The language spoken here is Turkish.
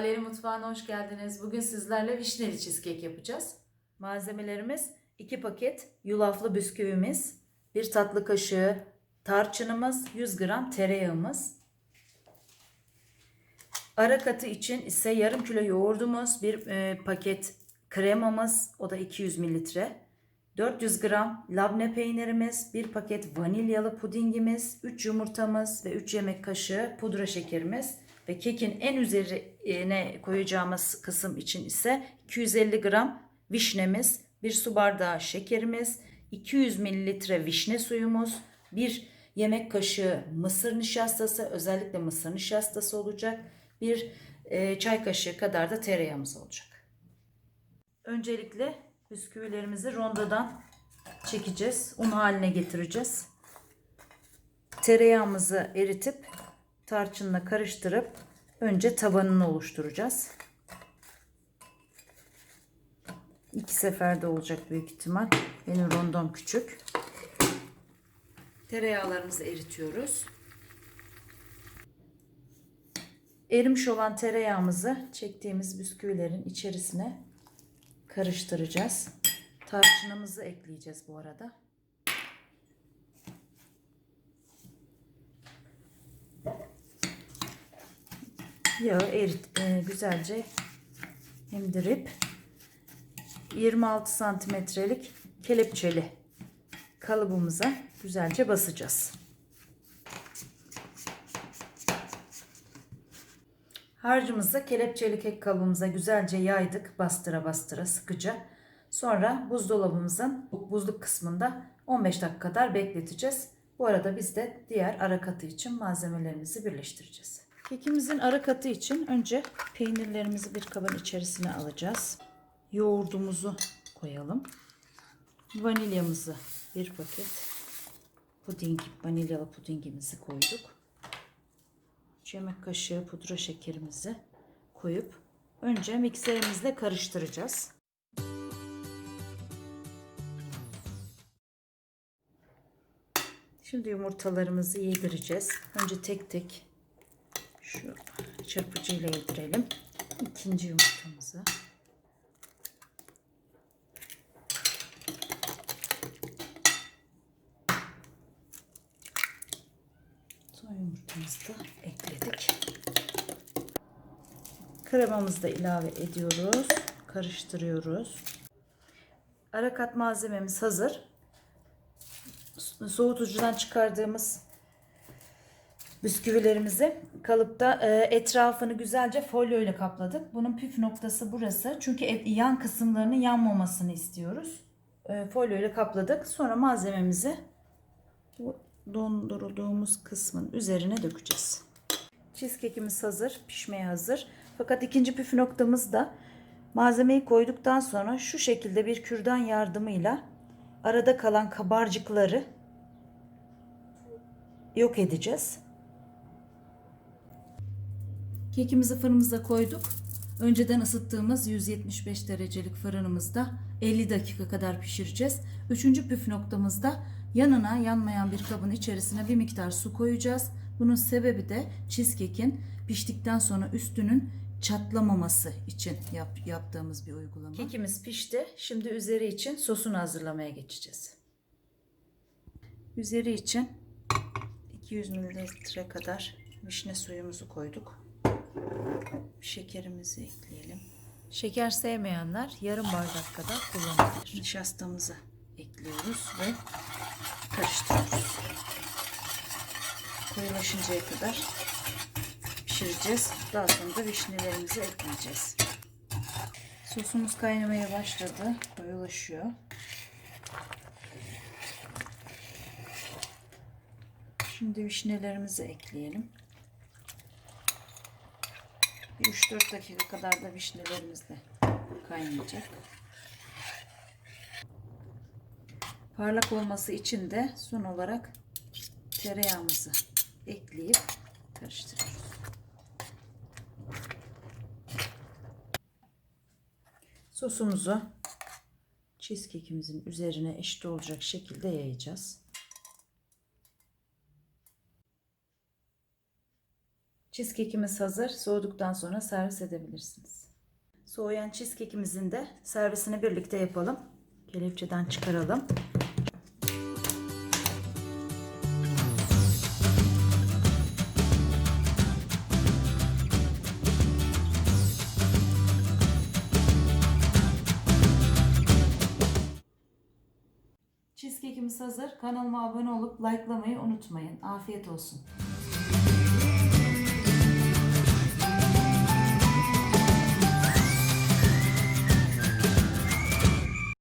Haleli Mutfağı'na hoş geldiniz. Bugün sizlerle vişneli cheesecake yapacağız. Malzemelerimiz 2 paket yulaflı bisküvimiz, 1 tatlı kaşığı tarçınımız, 100 gram tereyağımız. Ara katı için ise yarım kilo yoğurdumuz, 1 paket kremamız, o da 200 mililitre. 400 gram labne peynirimiz, 1 paket vanilyalı pudingimiz, 3 yumurtamız ve 3 yemek kaşığı pudra şekerimiz ve kekin en üzerine koyacağımız kısım için ise 250 gram vişnemiz, 1 su bardağı şekerimiz, 200 mililitre vişne suyumuz, 1 yemek kaşığı mısır nişastası, özellikle mısır nişastası olacak, 1 çay kaşığı kadar da tereyağımız olacak. Öncelikle bisküvilerimizi rondodan çekeceğiz. Un haline getireceğiz. Tereyağımızı eritip tarçınla karıştırıp önce tabanını oluşturacağız. İki seferde olacak büyük ihtimal. Benim rondom küçük. Tereyağlarımızı eritiyoruz. Erimiş olan tereyağımızı çektiğimiz bisküvilerin içerisine karıştıracağız. Tarçınımızı ekleyeceğiz bu arada. Yağı erit, e, güzelce emdirip 26 santimetrelik kelepçeli kalıbımıza güzelce basacağız. Harcımızı kelepçeli kek kalıbımıza güzelce yaydık bastıra bastıra sıkıca. Sonra buzdolabımızın buzluk kısmında 15 dakika kadar bekleteceğiz. Bu arada biz de diğer ara katı için malzemelerimizi birleştireceğiz. Kekimizin ara katı için önce peynirlerimizi bir kabın içerisine alacağız. Yoğurdumuzu koyalım. Vanilyamızı bir paket puding, vanilyalı pudingimizi koyduk. 3 yemek kaşığı pudra şekerimizi koyup önce mikserimizle karıştıracağız. Şimdi yumurtalarımızı yedireceğiz. Önce tek tek şu çırpıcıyla yedirelim. İkinci yumurtamızı. Son yumurtamızı da ekledik. Kremamızı da ilave ediyoruz. Karıştırıyoruz. Ara kat malzememiz hazır. Soğutucudan çıkardığımız bisküvilerimizi kalıpta e, etrafını güzelce folyo ile kapladık. Bunun püf noktası burası. Çünkü et, yan kısımlarının yanmamasını istiyoruz. E, folyo ile kapladık. Sonra malzememizi bu dondurduğumuz kısmın üzerine dökeceğiz. Cheesecake'imiz hazır, pişmeye hazır. Fakat ikinci püf noktamız da malzemeyi koyduktan sonra şu şekilde bir kürdan yardımıyla arada kalan kabarcıkları yok edeceğiz. Kekimizi fırınımıza koyduk. Önceden ısıttığımız 175 derecelik fırınımızda 50 dakika kadar pişireceğiz. Üçüncü püf noktamızda yanına yanmayan bir kabın içerisine bir miktar su koyacağız. Bunun sebebi de cheesecake'in piştikten sonra üstünün çatlamaması için yap, yaptığımız bir uygulama. Kekimiz pişti. Şimdi üzeri için sosunu hazırlamaya geçeceğiz. Üzeri için 200 mililitre kadar vişne suyumuzu koyduk. Şekerimizi ekleyelim. Şeker sevmeyenler yarım bardak kadar kullanabilir. Nişastamızı ekliyoruz ve karıştırıyoruz. Koyulaşıncaya kadar pişireceğiz. Daha sonra da vişnelerimizi ekleyeceğiz. Sosumuz kaynamaya başladı. Koyulaşıyor. Şimdi vişnelerimizi ekleyelim. 3-4 dakika kadar da vişnelerimiz de kaynayacak. Parlak olması için de son olarak tereyağımızı ekleyip karıştırıyoruz. Sosumuzu cheesecake'imizin üzerine eşit olacak şekilde yayacağız. Cheesecake'imiz hazır. Soğuduktan sonra servis edebilirsiniz. Soğuyan cheesecake'imizin de servisini birlikte yapalım. Kelepçeden çıkaralım. Cheesecake'imiz hazır. Kanalıma abone olup likelamayı unutmayın. Afiyet olsun.